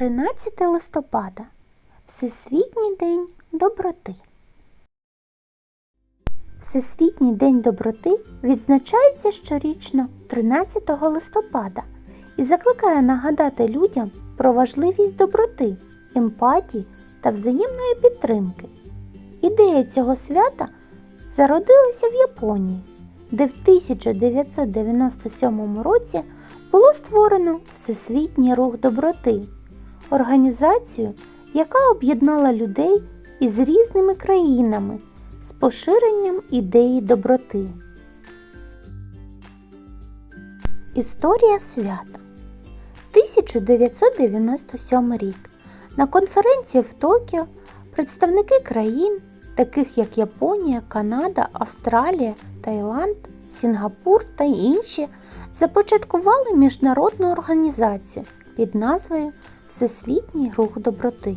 13 листопада Всесвітній день доброти. Всесвітній день доброти відзначається щорічно 13 листопада і закликає нагадати людям про важливість доброти, емпатії та взаємної підтримки. Ідея цього свята зародилася в Японії, де в 1997 році було створено Всесвітній рух доброти, організацію, яка об'єднала людей із різними країнами з поширенням ідеї доброти. Історія свята 1997 рік. На конференції в Токіо представники країн, таких як Японія, Канада, Австралія, Таїланд, Сінгапур та інші, започаткували міжнародну організацію під назвою Всесвітній рух доброти.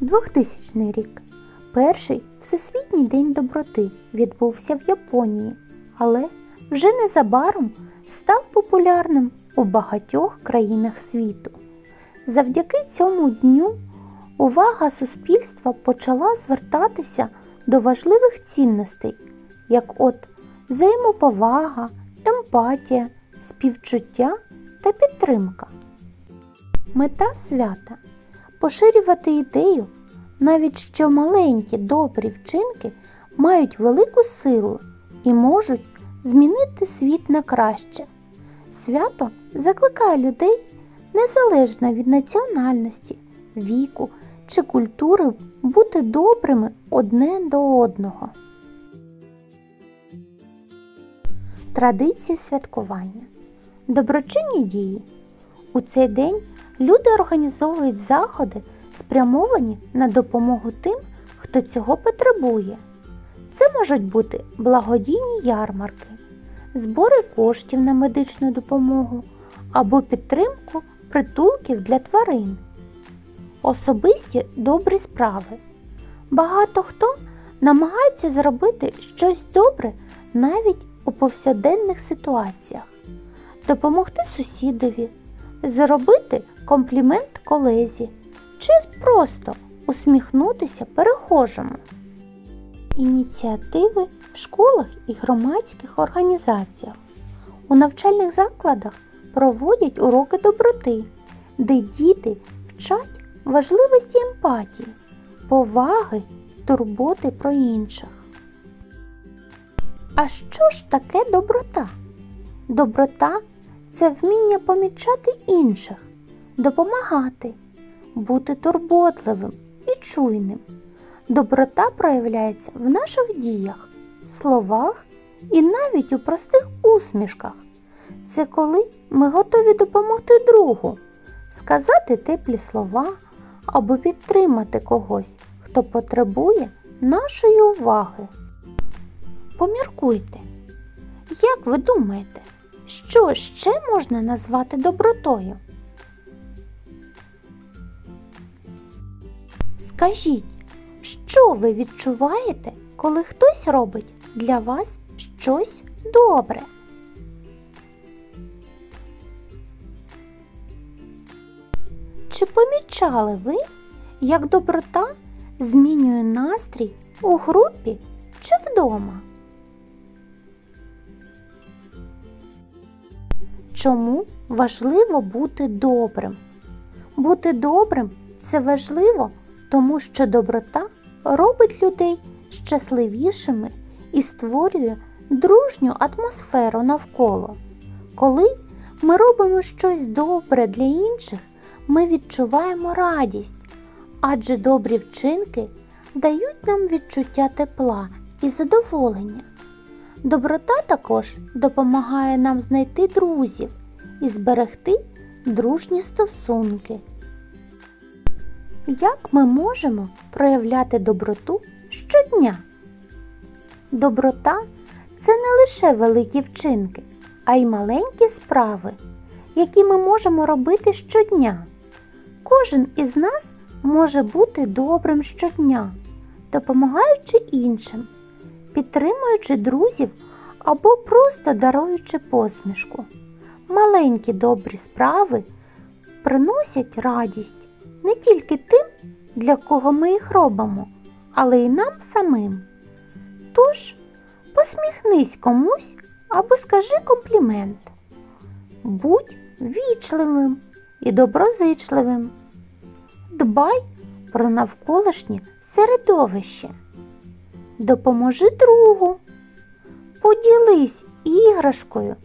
2000 рік. Перший Всесвітній день доброти відбувся в Японії, але вже незабаром став популярним у багатьох країнах світу. Завдяки цьому дню увага суспільства почала звертатися до важливих цінностей, як от взаємоповага, емпатія, співчуття та підтримка. Мета свята поширювати ідею, навіть що маленькі добрі вчинки мають велику силу і можуть змінити світ на краще. Свято закликає людей незалежно від національності, віку чи культури бути добрими одне до одного. Традиції святкування. Доброчинні дії. У цей день люди організовують заходи, спрямовані на допомогу тим, хто цього потребує. Це можуть бути благодійні ярмарки, збори коштів на медичну допомогу або підтримку притулків для тварин. Особисті добрі справи. Багато хто намагається зробити щось добре навіть у повсякденних ситуаціях, допомогти сусідові, зробити комплімент колезі чи просто усміхнутися перехожому. Ініціативи в школах і громадських організаціях. У навчальних закладах проводять уроки доброти, де діти вчать важливості емпатії, поваги і турботи про інших. А що ж таке доброта? Доброта це вміння помічати інших, допомагати, бути турботливим і чуйним. Доброта проявляється в наших діях, словах і навіть у простих усмішках. Це коли ми готові допомогти другу, сказати теплі слова або підтримати когось, хто потребує нашої уваги. Поміркуйте, як ви думаєте, що ще можна назвати добротою? Скажіть, що ви відчуваєте, коли хтось робить для вас щось добре? Чи помічали ви, як доброта змінює настрій у групі чи вдома? Чому важливо бути добрим? Бути добрим це важливо, тому що доброта робить людей щасливішими і створює дружню атмосферу навколо. Коли ми робимо щось добре для інших, ми відчуваємо радість, адже добрі вчинки дають нам відчуття тепла і задоволення. Доброта також допомагає нам знайти друзів і зберегти дружні стосунки. Як ми можемо проявляти доброту щодня? Доброта це не лише великі вчинки, а й маленькі справи, які ми можемо робити щодня. Кожен із нас може бути добрим щодня, допомагаючи іншим, підтримуючи друзів або просто даруючи посмішку. Маленькі добрі справи приносять радість не тільки тим, для кого ми їх робимо, але й нам самим. Тож посміхнись комусь або скажи комплімент. Будь вічливим і доброзичливим. Дбай про навколишнє середовище. Допоможи другу. Поділись іграшкою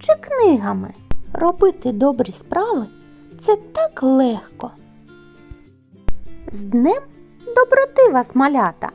чи книгами. Робити добрі справи це так легко. З Днем доброти вас, малята!